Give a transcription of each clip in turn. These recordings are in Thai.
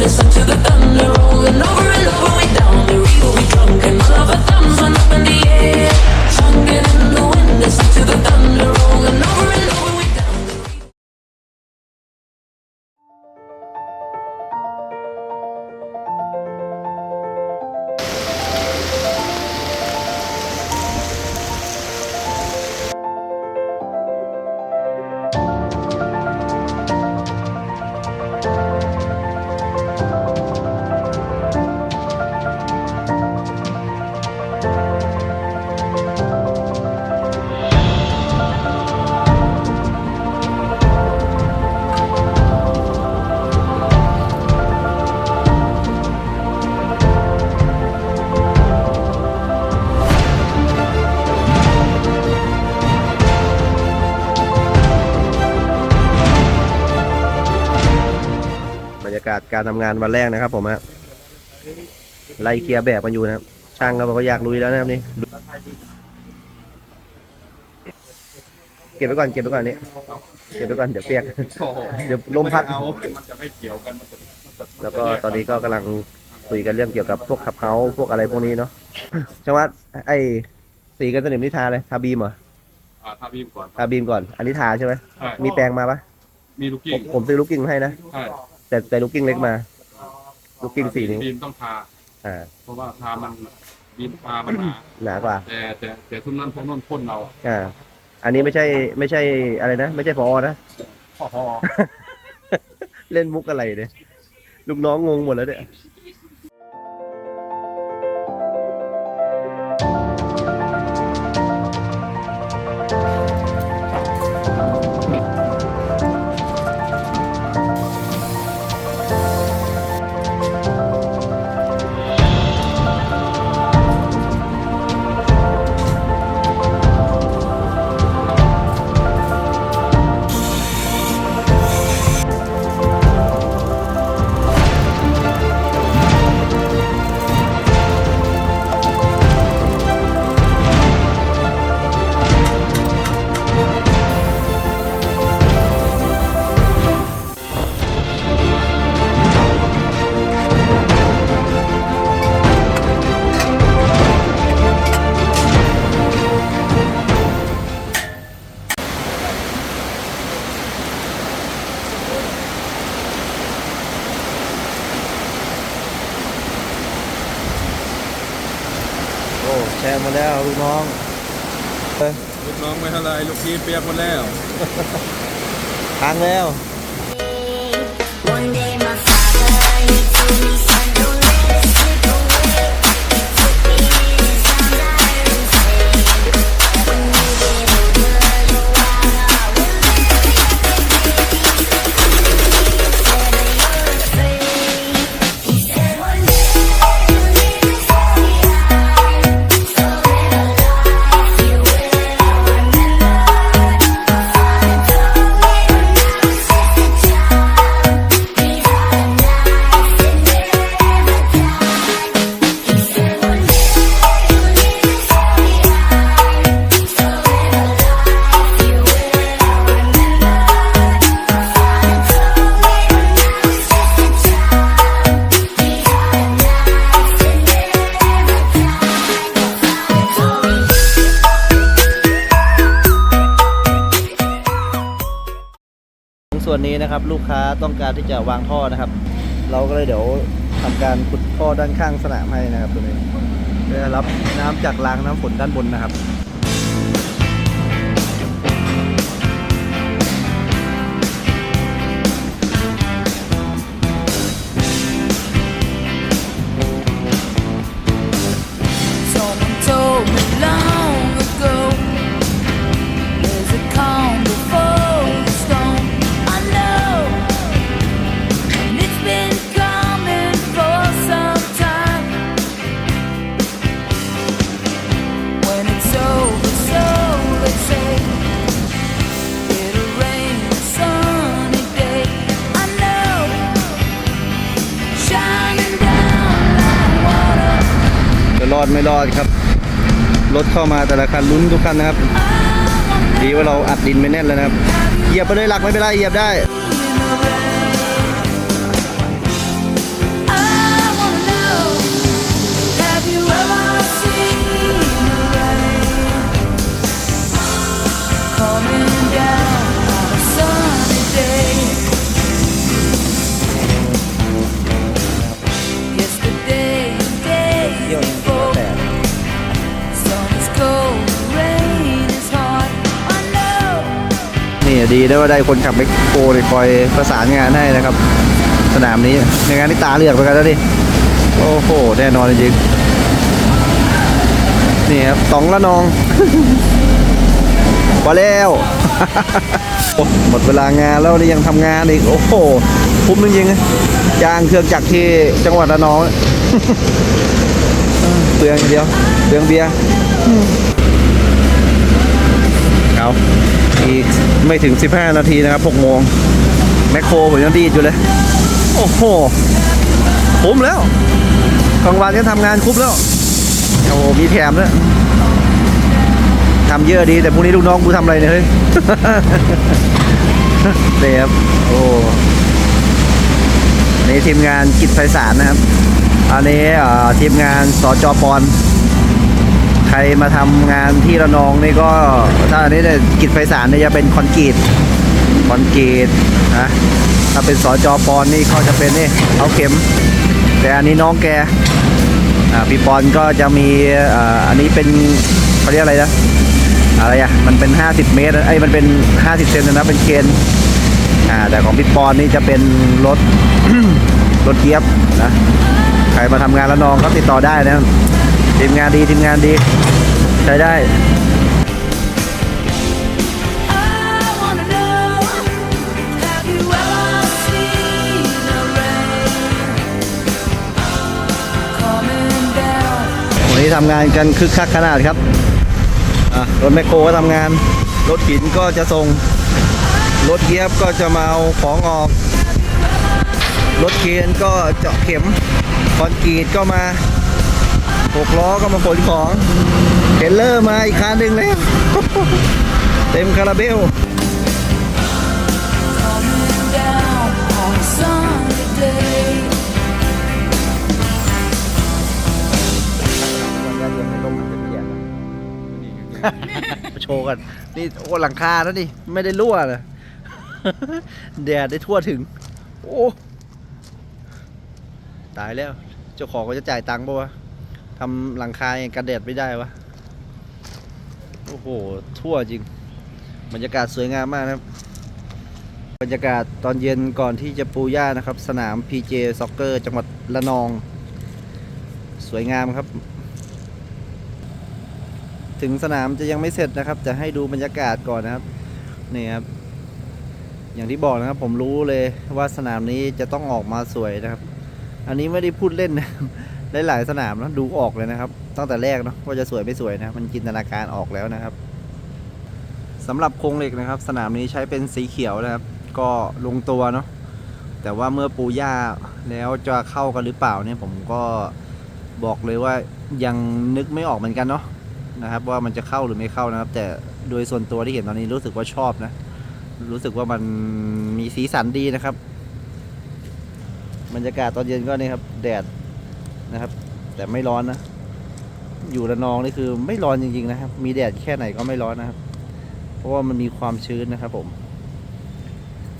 Listen to the thunder rolling over and over. We down the river, we drunk and love our thumbs. ากาศการทำงานวันแรกนะครับผมฮะไล่เคลียร์แบบกันอยู่นะครับ ช่างก็บอกว่าอยากลุยแล้วนะครับนี่เก็บไว้ก่อนเก็บไว้ก่อนนี่เก็บไว้ก่อนเดี๋ยวเปียกเดี๋ยวลมพัดเอามันจะไม่เกี่ยวกันมันจะมันจะแล้วก็ตอนนี้ก็กำลังคุยกันเรื่องเกี่ยวกับพวกขับเฮาส์พวกอะไรพวกนี้เนาะจังหวัดไอ้สีกันสนิมนี่ทาเลยทาบีมเหรออ่าถ้าพี่ก่อนทาบีมก่อน อันนี้ทาใช่ไหมใช่มีแปรงมาปะมีลูกผกิ้งมผมซื้อลูกกิ้งมาให้นะใช่ แต่แต่ลูกกิ้งเล็กมา ลูกกิ้งสีนี้วบีมต้องทาอ่า เพราะว่าทามันบีมทามันหนาหนากว่า แต่แต่แต่ทุนนั้นพวกนั้นพ่นเราอ่า อันนี้ไม่ใช่ไม่ใช่อะไรนะ ไม่ใช่พอนะ พอพอเล่นมุกอะไรเนี่ย ลูกน้องงงหมดแล้วเนี่ย แชร์มาแล้วลูกน้องลูกน้องไม่เท่าไรลูกพี่เปียกหมดแล้วทางแล้ว One day my father, he told me, นะครับ ลูกค้าต้องการที่จะวางท่อนะครับ เราก็เลยเดี๋ยวทำการขุดท่อด้านข้างสนามให้นะครับตัวนี้เพื่อรับน้ำจากรางน้ำฝนด้านบนนะครับ ไม่รอดครับ รถเข้ามาแต่ละคันลุ้นทุกคันนะครับ ดีว่าเราอัดดินไม่แน่นแล้วนะครับ เหยียบไปเลยหลักไม่เป็นไรเหยียบได้ ดีได้ว่าได้คนขับแมคโครเนี่ยคอยประสานงานให้นะครับ สนามนี้ในงานที่ตาเลือกไปกันแล้วดิโอ้โหแน่นอนจริงนี่ครับสองละนองพอแล้ว หมดเวลางานแล้วนี่ยังทำงานอีก โอ้โหคุ้มจริงๆจ้างเครื่องจักรที่จังหวัดระนองเปลืองอย่างเดียวเปลืองเบียร์ อาอีกไม่ถึง 15 นาทีนะครับ6โมงแมคโครผมยังดีดอยู่เลย โอ้โหคุ้มแล้วกลางวันก็ทำงานคุ้มแล้วโอ้มีแถมด้วยทำเยอะดีแต่พรุ่งนี้ลูกน้องกูทำอะไรเนี่ยเฮ้ยนี่ครับโอ้อันนี้ทีมงานกิจไพศาลนะครับ อันนี้ทีมงานสจปอน ใครมาทำงานที่ระนองนี่ก็ถ้าอันนี้เนี่ยกิจไพศาลเนี่ยจะเป็นคอนกรีตคอนกรีตนะถ้าเป็นสจปอนนี่เขาจะเป็นนี่เอาเข็ม แต่อันนี้น้องแกอ่าพี่ปอนก็จะมีอ่าอันนี้เป็นเขาเรียกอะไรนะอะไรอะมันเป็น 50 เมตรไอ้มันเป็น 50 เซนนะเป็นเคนอ่าแต่ของพี่ปอนนี่จะเป็นรถรถเกียบนะใครมาทำงานแล้วนองก็ติดต่อได้นะ ทีมงานดีทีมงานดี ใช้ได้วันนี้ทำงานกันคึกคักขนาดครับรถแมคโครก็ทำงาน รถหินก็จะส่ง รถเกียบก็จะมาเอาของออก รถเคนก็เจาะเข็ม คอนกรีตก็มา หกล้อก็มาขนของเทรลเลอร์มาอีกคันหนึ่งแล้วเต็มคาราเบลโชว์กัน นี่โอ้หลังคาแล้วนี่ ไม่ได้รั่วนะแดดได้ทั่วถึง โอ้ ตายแล้ว เจ้าของก็จะจ่ายตังค์ปะวะ ทำหลังคาอย่างกันแดดไม่ได้วะ โอ้โห ทั่วจริง บรรยากาศสวยงามมากนะครับ บรรยากาศตอนเย็นก่อนที่จะปูย่านะครับ สนาม PJ ซ็อกเกอร์จังหวัดระนอง สวยงามครับ ถึงสนามจะยังไม่เสร็จนะครับ จะให้ดูบรรยากาศก่อนนะครับ นี่ครับ อย่างที่บอกนะครับ ผมรู้เลยว่าสนามนี้จะต้องออกมาสวยนะครับ อันนี้ไม่ได้พูดเล่นนะ หลายๆสนามนะดูออกเลยนะครับ ตั้งแต่แรกเนาะว่าจะสวยไม่สวยนะมันจินตนาการออกแล้วนะครับสำหรับโครงเหล็กนะครับ สนามนี้ใช้เป็นสีเขียวนะครับ ก็ลงตัวเนาะแต่ว่าเมื่อปูหญ้าแล้วจะเข้ากันหรือเปล่าเนี่ยผมก็บอกเลยว่ายังนึกไม่ออกเหมือนกันเนาะนะครับว่ามันจะเข้าหรือไม่เข้านะครับ แต่โดยส่วนตัวที่เห็นตอนนี้รู้สึกว่าชอบนะ รู้สึกว่ามันมีสีสันดีนะครับ บรรยากาศตอนเย็นก็นี่ครับ แดด นะครับ แต่ไม่ร้อนนะ อยู่ระนองนี่คือไม่ร้อนจริงๆนะครับ มีแดดแค่ไหนก็ไม่ร้อนนะครับ เพราะว่ามันมีความชื้นนะครับผม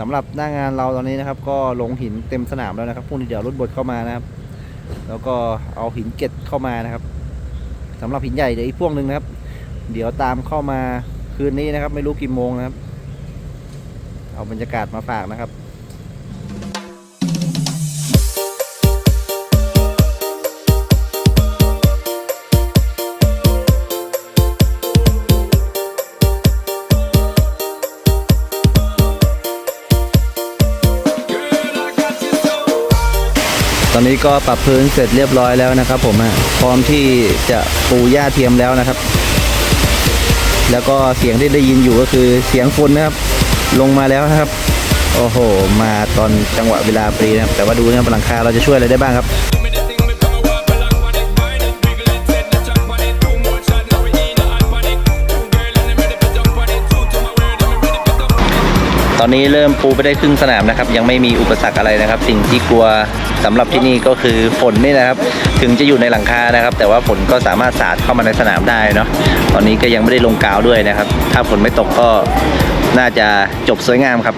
สำหรับหน้างานเราตอนนี้นะครับ ก็ลงหินเต็มสนามแล้วนะครับพรุ่งนี้เดี๋ยวรถบดเข้ามานะครับ แล้วก็เอาหินเก็ดเข้ามานะครับสำหรับหินใหญ่เดี๋ยวอีกพวกหนึ่งนะครับ เดี๋ยวตามเข้ามาคืนนี้นะครับ ไม่รู้กี่โมงนะครับ เอาบรรยากาศมาฝากนะครับ อนนี้ก็ปรับพื้นเสร็จเรียบร้อยแล้วนะครับ ผมพร้อมที่จะปูหญ้าเทียมแล้วนะครับ แล้วก็เสียงที่ได้ยินอยู่ก็คือเสียงฝนนะครับ ลงมาแล้วนะครับ โอ้โห มาตอนจังหวะเวลาปรีนะครับแต่ว่าดูนะครับหลังคาเราจะช่วยอะไรได้บ้างครับ ตอนนี้เริ่มปูไปได้ครึ่งสนามนะครับ ยังไม่มีอุปสรรคอะไรนะครับ สิ่งที่กลัวสำหรับที่นี่ก็คือฝนนี่นะครับ ถึงจะอยู่ในหลังคานะครับ แต่ว่าฝนก็สามารถสาดเข้ามาในสนามได้เนาะตอนนี้ก็ยังไม่ได้ลงกาวด้วยนะครับ ถ้าฝนไม่ตกก็น่าจะจบสวยงามครับ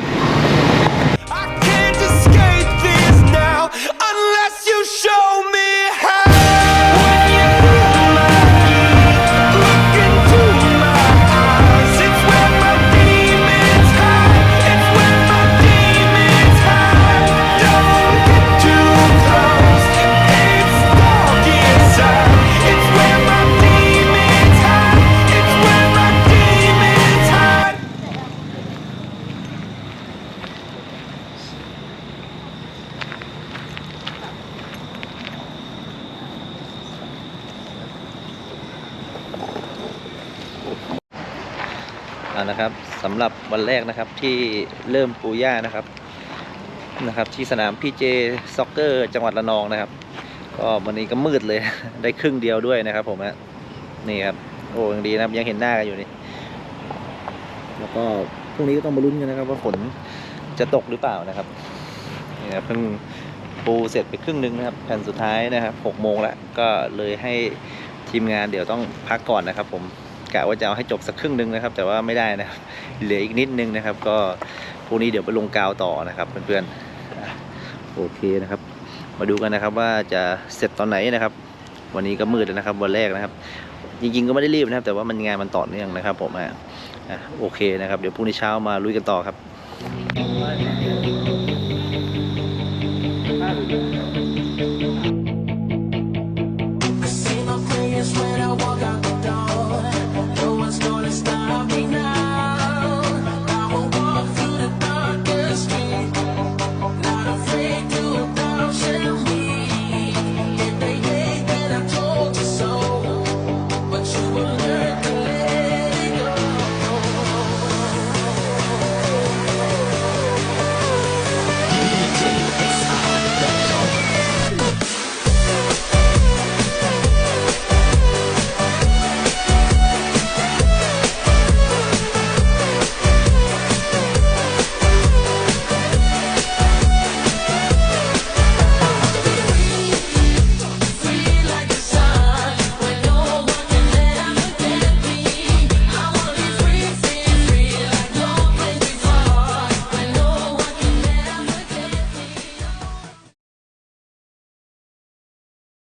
อานะครับสำหรับวันแรกนะครับที่เริ่มปูหญ้านะครับนะครับ ที่สนามพีเจซ็อกเกอร์จังหวัดระนองนะครับ ก็วันนี้ก็มืดเลย ได้ครึ่งเดียวด้วยนะครับ ผมฮะนี่ครับโอ้ยังดีนะครับยังเห็นหน้ากันอยู่นี่แล้วก็พรุ่งนี้ก็ต้องมาลุ้นกันนะครับ ว่าฝนจะตกหรือเปล่านะครับนี่ครับเพิ่งปูเสร็จไปครึ่งนึงนะครับ แผ่นสุดท้ายนะครับหกโมงแล้วก็เลยให้ทีมงานเดี๋ยวต้องพักก่อนนะครับ ผม กะว่าจะเอาให้จบสักครึ่งนึงนะครับ แต่ว่าไม่ได้นะครับเหลืออีกนิดนึงนะครับ ก็พรุ่งนี้เดี๋ยวไปลงกาวต่อนะครับเพื่อนๆโอเคนะครับ มาดูกันนะครับว่าจะเสร็จตอนไหนนะครับ วันนี้ก็มืดแล้วนะครับวันแรกนะครับ จริงๆก็ไม่ได้รีบนะครับ แต่ว่ามันงานมันต่อเนื่องนะครับ ผมอะโอเคนะครับ เดี๋ยวพรุ่งนี้เช้ามาลุยกันต่อครับ